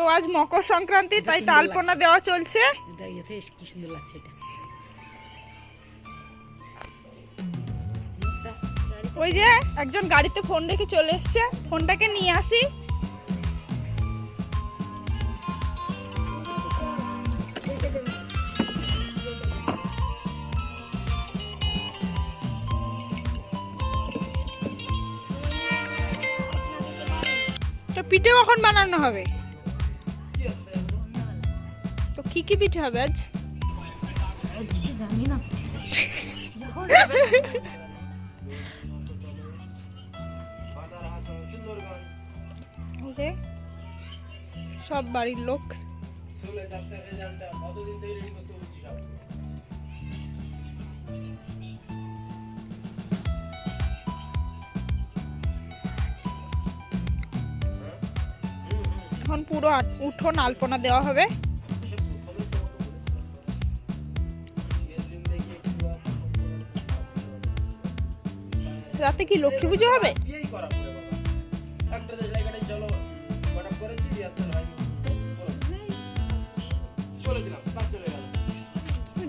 তো আজ মকর সংক্রান্তি তাই তালপনা দেওয়া চলছে। কি সুন্দর লাগছে এটা। ওই যে একজন গাড়িতে ফোন রেখে চলে এসছে। ফোনটাকে নিয়ে আসি। তো পিঠে কখন বানানো হবে? কি কি পিঠে হবে আজ? সব বাড়ির লোক। এখন পুরো উঠোন আলপনা দেওয়া হবে। রাতে কি লক্ষ্মী পুজো হবে?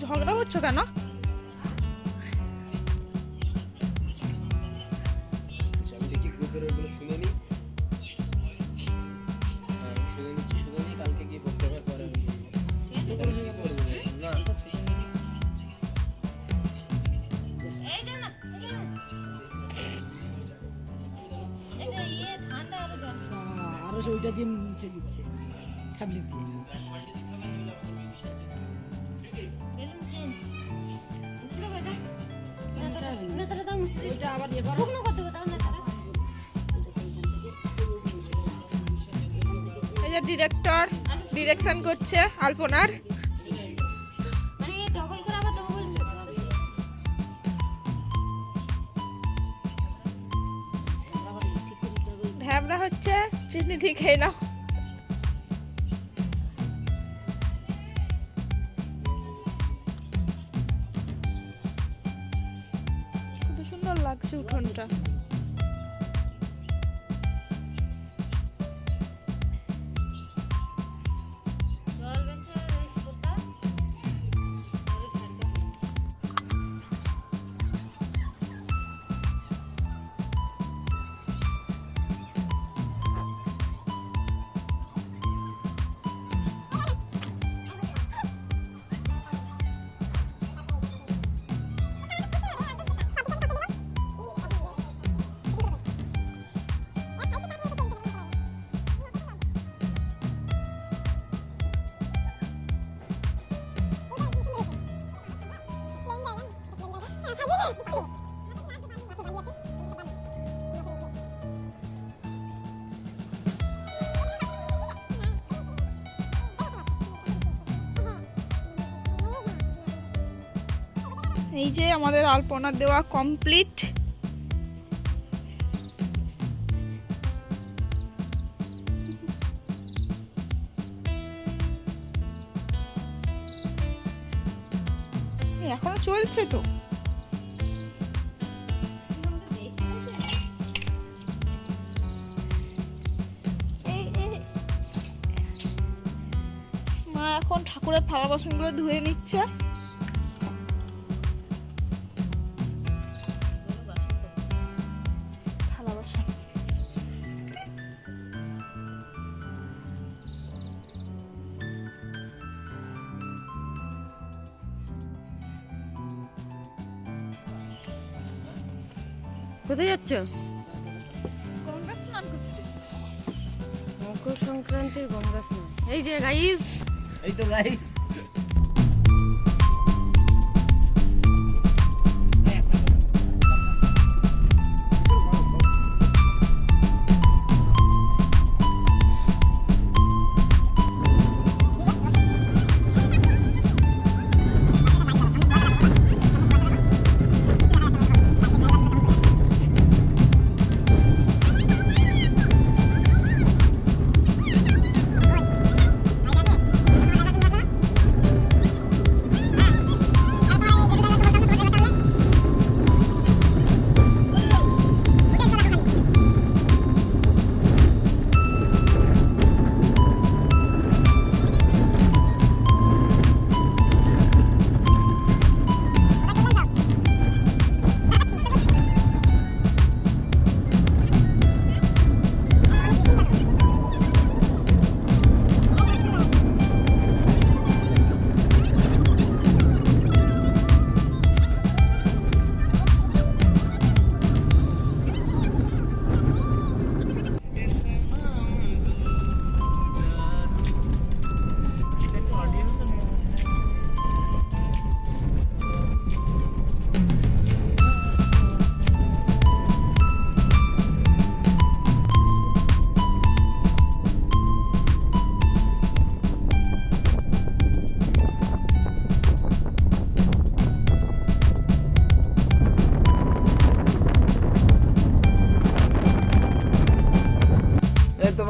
ঝগড়া করা পড়ে আরও সে ওইটা দিয়ে মুছে দিচ্ছে ফ্যামিলি দিয়ে। ওইটা আবার করো এই যে ডিরেক্টর ডিরেকশন করছে আলপনার। ভ্যাবরা হচ্ছে চিনি দিয়ে খেয়ে নাও। সুন্দর লাগছে উঠোনটা। এই যে আমাদের আলপনা দেওয়া কমপ্লিট এখনও চলছে তো। মা এখন ঠাকুরের থালা বাসনগুলো ধুয়ে নিচ্ছে। কোথায় যাচ্ছ? গঙ্গা স্নান করতে। মকর সংক্রান্তির গঙ্গা স্নান। এই যে গাইস এই তো গাইস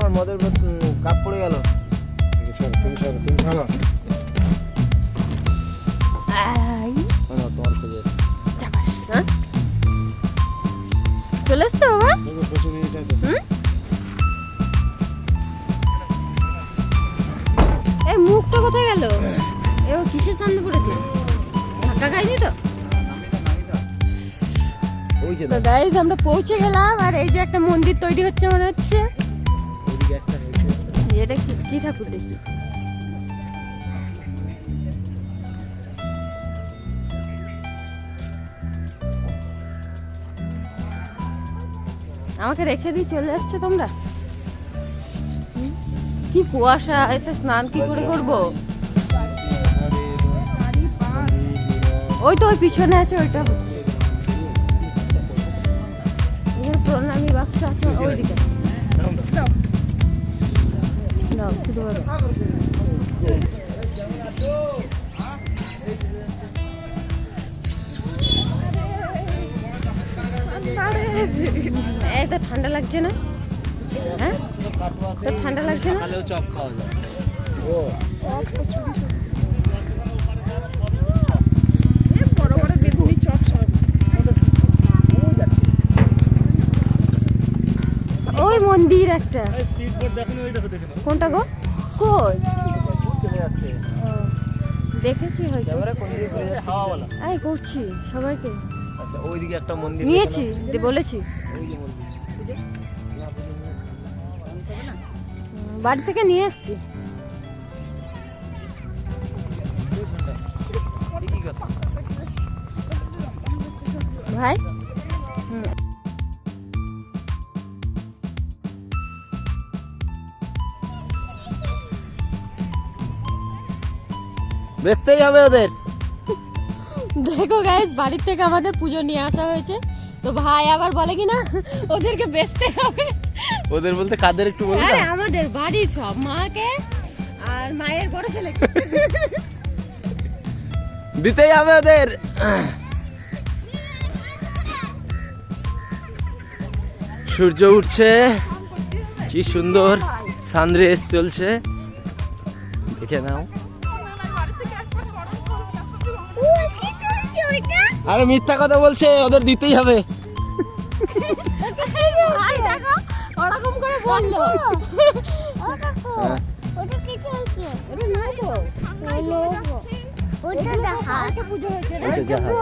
আমার মদের কাপ পড়ে গেল। চলে এসছো বাবা? এই মুখটা কোথায় গেল? এ কিসের সামনে পড়েছে? ধাক্কা খাইনি তো? আমরা পৌঁছে গেলাম আর এই যে একটা মন্দির তৈরি হচ্ছে মনে হচ্ছে। কি ঠাকুর দেখি? আমাকে রেখে দিয়ে চলে যাচ্ছে তোমরা? কি কুয়াশা, এতে স্নান কি করে করব? ওই তো ওই পিছনে আছে, ওইটা প্রণামী বাক্স আছে, ওইদিকে। শুরু করো ঠান্ডা লাগছে না? হ্যাঁ? তো ঠান্ডা লাগছে না? চপ খাওয়া যায়। ও মন্দির একটা। কোনটা গো? কই? দেখেছি হয়তো। এই করছি সবাইকে। আচ্ছা ওইদিকে একটা মন্দির নিয়েছি বলেছি। বাড়ি থেকে নিয়ে এসছি। ভাই? বেচতেই হবে ওদের। দেখো গাইস বাড়ির থেকে আমাদের পুজো নিয়ে আসা হয়েছে। তো ভাই আবার বলে কি না ওদেরকে বেচতে হবে। ওদের বলতে কাদের একটু বলবে আরে আমাদের বাড়ির সব মাকে আর মায়ের বড় ছেলেকে। দিতেই হবে ওদের। সূর্য উঠছে কি সুন্দর সানরাইজ চলছে। দেখে নাও। আরে মিথ্যা কথা বলছে ওদের দিতেই হবে। ওরকম করে বলল। হ্যাঁ। ওটা দেখা। পুজো হয়েছে ওটা দেখো।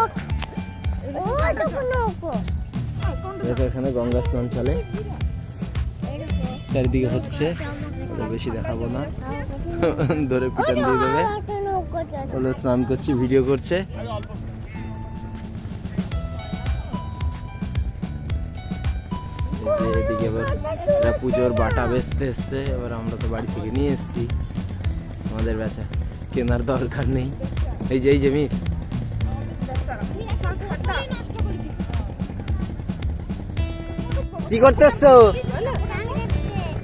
এখানে গঙ্গা স্নান চলে। চারিদিকে হচ্ছে বেশি দেখাবো না। ধরে পিটান দিয়ে দেবে। বলে স্নান করছি ভিডিও করছে। এবার পুজোর বাটা বেচতে এসছে, এবার আমরা তো বাড়ি থেকে নিয়ে এসছি। আমাদের বেচা কেনার দরকার নেই। এই যে এই যে, মিস। কি করতে এসছো?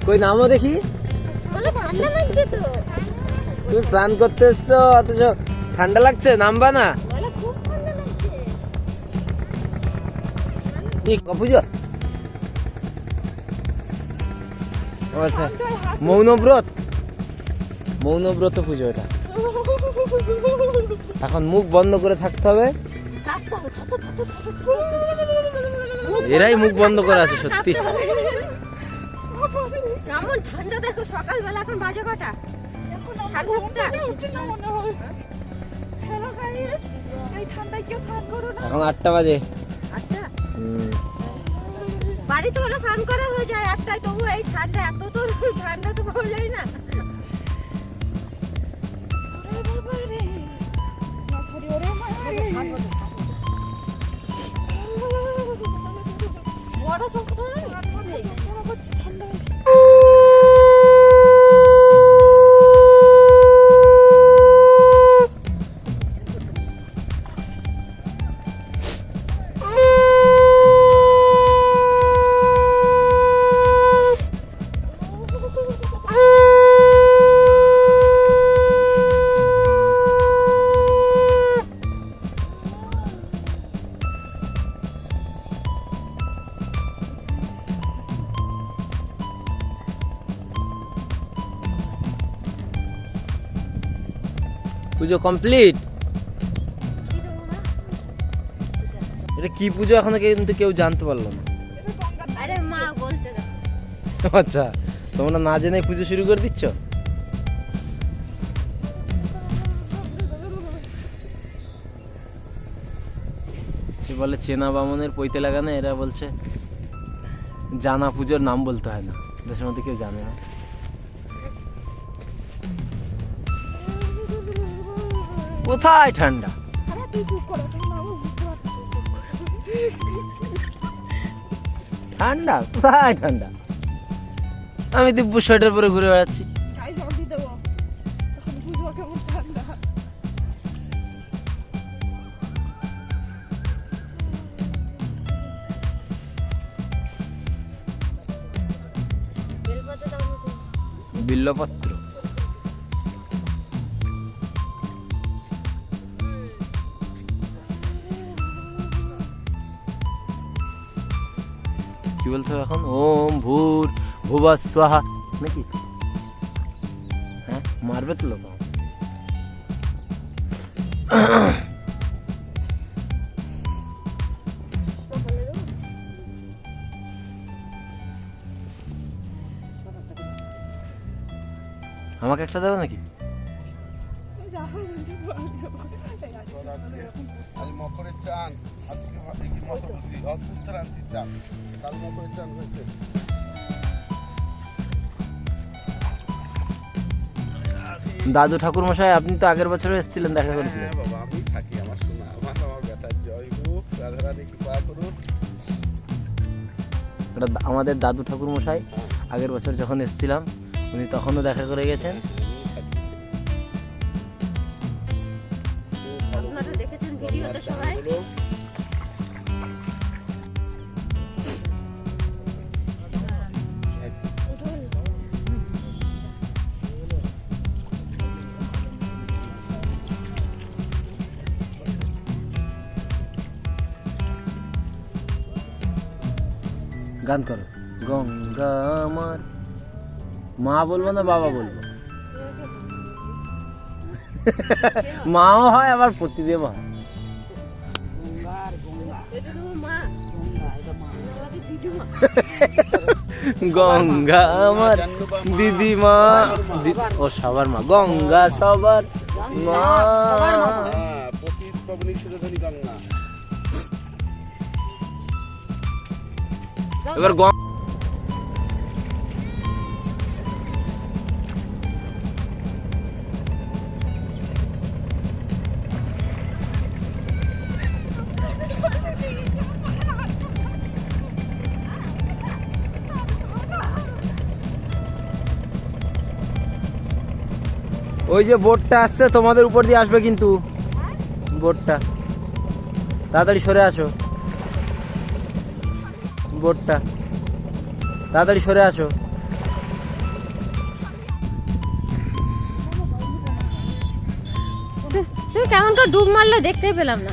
কই নামও দেখি। তুমি স্নান করতে এসছো, অথচ ঠান্ডা লাগছে, নামবা না। পুজো? আচ্ছা। মৌনব্রত? মৌনব্রত পুজো এটা। এখন মুখ বন্ধ করে থাকতে হবে। এরাই মুখ বন্ধ করে আছে সত্যি। কেমন ঠান্ডা দেখো সকালবেলা এখন বাজে কটা? এখন আটটা বাজে। আটটা? হুম, বাড়িতে হলে স্নান করা হয়ে যায় একটাই তবু এই ঠান্ডা এত তো ঠান্ডা তো পাওয়া যায় না বড় পুজো কমপ্লিট এটা কি পুজো এখনও কিন্তু কেউ জানতে পারল না। আচ্ছা তোমরা না জেনে পুজো শুরু করে দিচ্ছ? সে বলে চেনা বামনের পৈতে লাগানো এরা বলছে জানা পুজোর নাম বলতে হয় না। দেশের মধ্যে কেউ জানে না। কোথায় ঠান্ডা? ঠান্ডা? কোথায় ঠান্ডা? আমি দিব্য সোয়েটার পরে ঘুরে বেড়াচ্ছি। বিল্লপত্র। কি বলতে হবে এখন? ওম ভূর ভুবা স্বাহা। নাকি? হ্যাঁ মারবে তো লোক আমাকে। একটা দেবো নাকি? আজ মকরের চান আজকে কি মকর বুঝি? অদ্ভুত রান্তি চান। কাল মকরের চান হয়েছে। দাদু ঠাকুর মশাই আপনি তো আগের বছরও এসেছিলেন দেখা করেছিলেন। হ্যাঁ বাবা আমি থাকি আমার শোনা আমার আমার বেটার জয় হোক রাধারানী কৃপা করুন আমাদের দাদু ঠাকুর মশাই আগের বছর যখন এসেছিলাম উনি তখনও দেখা করে গেছেন। আপনারা দেখেছেন ভিডিওতে সবাই? গান করো। গঙ্গা আমার মা বলব না বাবা বলব? মাও হয়, আবার প্রতিদেব হয়। গঙ্গা আমার দিদিমা। ও সবার মা, গঙ্গা সবার মা। এবার গঙ্গা ওই যে বোটটা আসছে তোমাদের উপর দিয়ে আসবে কিন্তু। বোটটা। তাড়াতাড়ি সরে আসো। বোটটা। তাড়াতাড়ি সরে আসো। তুমি কেমন করে ডুব মারলে দেখতেই পেলাম না।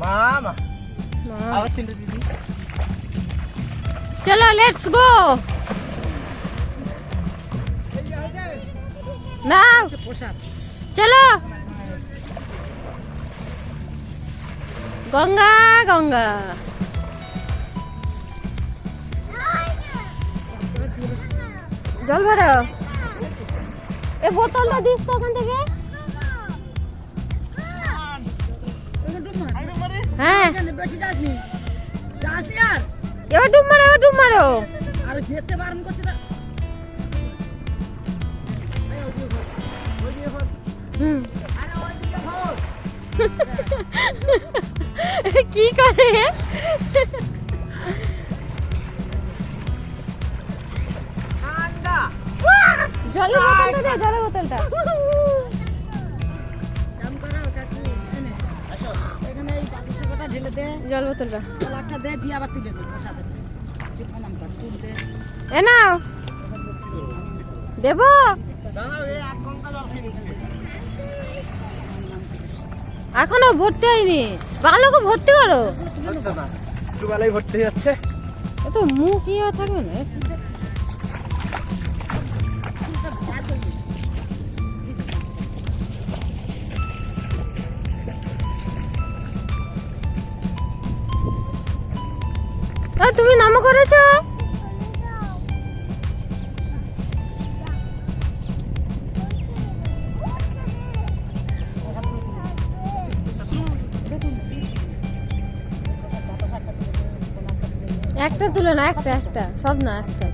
মামা। আবার তিনটে দিদি চলো লেটস গো না চলো গঙ্গা গঙ্গা জল ভরো এ বোতলটা দিস তো ওখান থেকে হ্যাঁ। বেশি যাসনি যাসনি আর। এবার ডুব মারো এবার ডুব মারো। আর যেতে বারণ করছে না। কি করে? জলের বোতলটা দে জলের বোতলটা। তুল বোতলটা এ নাও। দেব? এখনও ভর্তি হয়নি। ভালো করে ভর্তি করো। আচ্ছা না ভর্তি যাচ্ছে ও তো মুখ ইয়ে থাকবে না। তুমি নামও করেছ? একটা তুলে না একটা একটা সব না একটা।